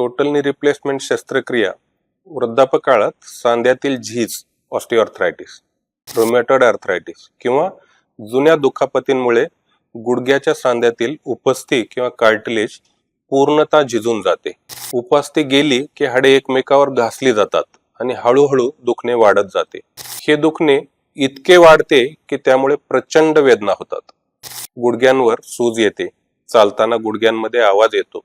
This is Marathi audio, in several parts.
टोटल नी रिप्लेसमेंट शस्त्रक्रिया वृद्धापकाळात सांध्यातील झीज ऑस्टिओआर्थरायटिस रोमॅटॉइड आर्थरायटिस किंवा जुन्या दुखापतींमुळे गुडघ्याच्या सांध्यातील उपस्थी किंवा कार्टिलेज पूर्णतः झिजून जाते. उपास्ती गेली की हाडे एकमेकावर घासली जातात आणि हळूहळू दुखणे वाढत जाते. हे दुखणे इतके वाढते की त्यामुळे प्रचंड वेदना होतात. गुडघ्यांवर सूज येते. चालताना गुडघ्यांमध्ये आवाज येतो.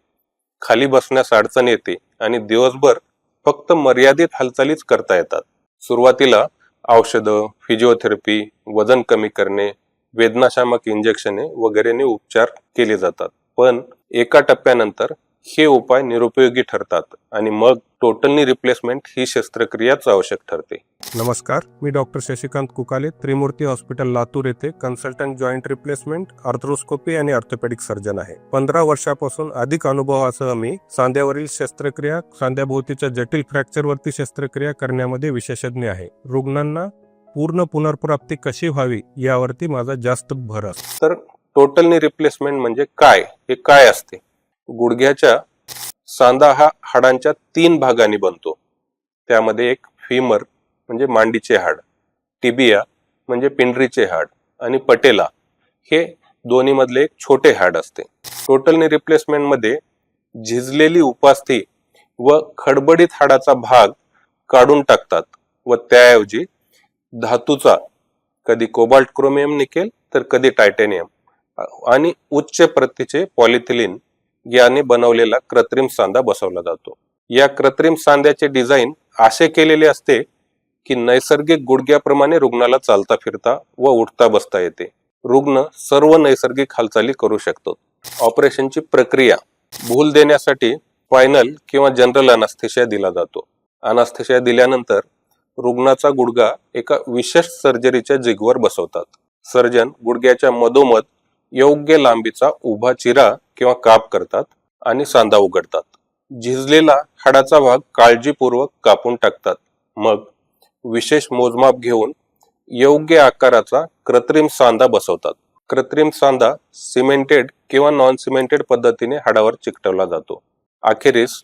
खाली बसण्यास अडचण येते आणि दिवसभर फक्त मर्यादित हालचालीच करता येतात. सुरुवातीला औषधं फिजिओथेरपी वजन कमी करणे वेदनाशामक इंजेक्शने वगैरेने उपचार केले जातात. पण एका टप्प्यानंतर हे उपाय निरुपयोगी ठरतात आणि मग टोटलनी रिप्लेसमेंट ही शस्त्रक्रियाच आवश्यक ठरते. नमस्कार मी डॉक्टर शशिकांत कुकाले त्रिमूर्ती हॉस्पिटल लातूर येथे कन्सल्टंट जॉईंट रिप्लेसमेंट आर्थ्रोस्कोपी आणि ऑर्थोपेडिक सर्जन आहे. पंधरा वर्षापासून अधिक अनुभवासह मी सांध्यावरील शस्त्रक्रिया सांध्याभोवतीच्या जटिल फ्रॅक्चरवरती शस्त्रक्रिया करण्यामध्ये विशेषज्ञ आहे. रुग्णांना पूर्ण पुनर्प्राप्ती कशी व्हावी यावरती माझा जास्त भर असतो. तर टोटलनी रिप्लेसमेंट म्हणजे काय? हे काय असते? गुडघ्याच्या सांधा हा हाडांच्या तीन भागांनी बनतो. त्यामध्ये एक फीमर म्हणजे मांडीचे हाड टिबिया म्हणजे पिंडरीचे हाड आणि पटेला हे दोन्ही मधले एक छोटे हाड असते. टोटलनी रिप्लेसमेंटमध्ये झिजलेली उपास्थी व खडबडीत हाडाचा भाग काढून टाकतात व त्याऐवजी धातूचा कधी कोबाल्ट क्रोमियम निकेल तर कधी टायटेनियम आणि उच्च प्रतीचे पॉलिथिलिन याने बनवलेला कृत्रिम सांधा बसवला जातो. या कृत्रिम सांध्याचे डिझाईन असे केलेले असते की नैसर्गिक गुडघ्याप्रमाणे रुग्णाला चालता फिरता व उठता बसता येते. रुग्ण सर्व नैसर्गिक हालचाली करू शकतो. ऑपरेशनची प्रक्रिया भूल देण्यासाठी फायनल किंवा जनरल अनास्थेशिया दिला जातो. अनास्थेशिया दिल्यानंतर रुग्णाचा गुडघा एका विशेष सर्जरीच्या जिगवर बसवतात. सर्जन गुडघ्याच्या मधोमध योग्य लांबीचा उभा चिरा किंवा काप करतात आणि सांधा उघडतात. झिजलेला हाडाचा भाग काळजीपूर्वक कापून टाकतात. मग विशेष मोजमाप घेऊन योग्य आकाराचा कृत्रिम सांधा बसवतात. कृत्रिम सांधा सिमेंटेड किंवा नॉन सिमेंटेड पद्धतीने हाडावर चिकटवला जातो. अखेरीस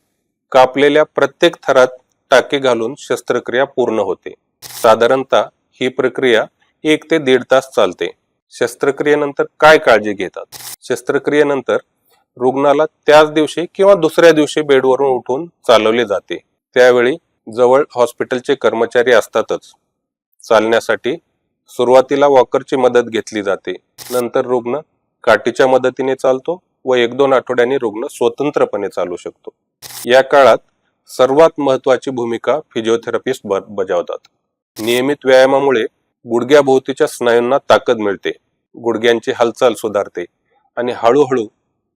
कापलेल्या प्रत्येक थरात टाके घालून शस्त्रक्रिया पूर्ण होते. साधारणतः ही प्रक्रिया एक ते दीड तास चालते. शस्त्रक्रियेनंतर काय काळजी घेतात? शस्त्रक्रियेनंतर रुग्णाला त्याच दिवशी किंवा दुसऱ्या दिवशी बेडवरून उठून चालवले जाते. त्यावेळी जवळ हॉस्पिटलचे कर्मचारी असतातच. चालण्यासाठी सुरुवातीला वॉकरची मदत घेतली जाते. नंतर रुग्ण काठीच्या मदतीने चालतो व एक दोन आठवड्यांनी रुग्ण स्वतंत्रपणे चालू शकतो. या काळात सर्वात महत्वाची भूमिका फिजिओथेरपिस्ट ब- बजावतात. नियमित व्यायामामुळे गुडघ्याभोवतीच्या स्नायूंना ताकद मिळते. गुडघ्यांची हालचाल सुधारते आणि हळूहळू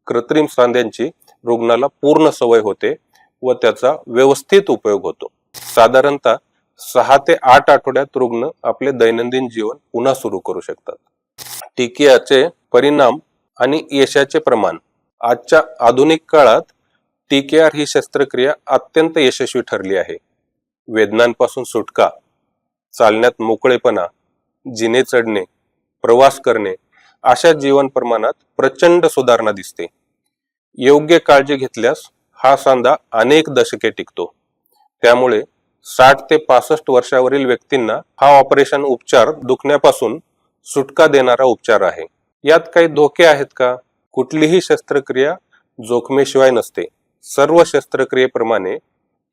कृत्रिम सांध्यांची रुग्णाला पूर्ण सवय होते व त्याचा व्यवस्थित उपयोग होतो. साधारणतः सहा ते आठ आठवड्यात रुग्ण आपले दैनंदिन जीवन पुन्हा सुरू करू शकतात. टिकियाचे परिणाम आणि यशाचे प्रमाण. आजच्या आधुनिक काळात टीकेआर ही शस्त्रक्रिया अत्यंत यशस्वी ठरली आहे. वेदनांपासून सुटका चालण्यात मोकळेपणा जिने चढणे प्रवास करणे अशा जीवन प्रमाणात प्रचंड सुधारणा दिसते. योग्य काळजी घेतल्यास हा सांधा अनेक दशके टिकतो. त्यामुळे साठ ते पासष्ट वर्षावरील व्यक्तींना हा ऑपरेशन उपचार दुखण्यापासून सुटका देणारा उपचार आहे. यात काही धोके आहेत का? कुठलीही शस्त्रक्रिया जोखमेशिवाय नसते. सर्व शस्त्रक्रियेप्रमाणे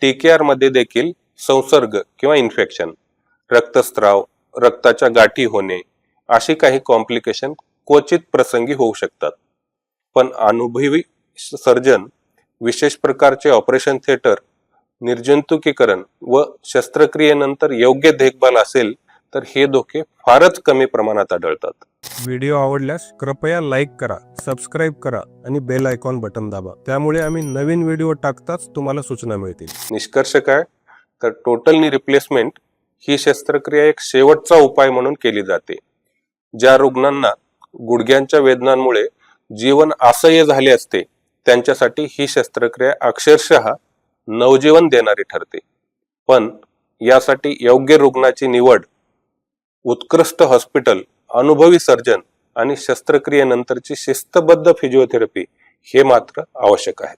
टीकेआरमध्ये देखील संसर्ग किंवा इन्फेक्शन. रक्तस्राव रक्ताच्या गाठी होणे अशी काही कॉम्प्लिकेशन क्वचित प्रसंगी होऊ शकतात. पण अनुभवी सर्जन विशेष प्रकारचे ऑपरेशन थिएटर निर्जंतुकीकरण व शस्त्रक्रियेनंतर योग्य देखभाल असेल तर हे धोके फारच कमी प्रमाणात आढळतात. व्हिडिओ आवडल्यास कृपया लाईक करा सबस्क्राईब करा आणि बेल आयकॉन बटन दाबा. त्यामुळे आम्ही नवीन व्हिडिओ टाकताच तुम्हाला सूचना मिळतील. निष्कर्ष काय? तर टोटल नी रिप्लेसमेंट ही शस्त्रक्रिया एक शेवटचा उपाय म्हणून केली जाते. ज्या रुग्णांना गुडघ्यांच्या वेदनांमुळे जीवन असह्य झाले असते त्यांच्यासाठी ही शस्त्रक्रिया अक्षरशः नवजीवन देणारी ठरते. पण यासाठी योग्य रुग्णाची निवड उत्कृष्ट हॉस्पिटल अनुभवी सर्जन आणि शस्त्रक्रियेनंतरची शिस्तबद्ध फिजिओथेरपी हे मात्र आवश्यक आहे